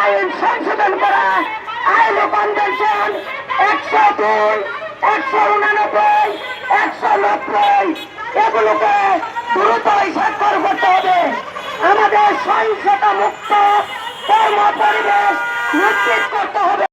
আইন সংশোধন করা। আইন কনভেনশন একশো দুই, একশো উনানব্বই, একশো নব্বই, এগুলোকে দ্রুতই স্বাক্ষর করতে হবে। আমাদের সহিংসতা মুক্ত কর্ম পরিবেশ নিশ্চিত করতে হবে।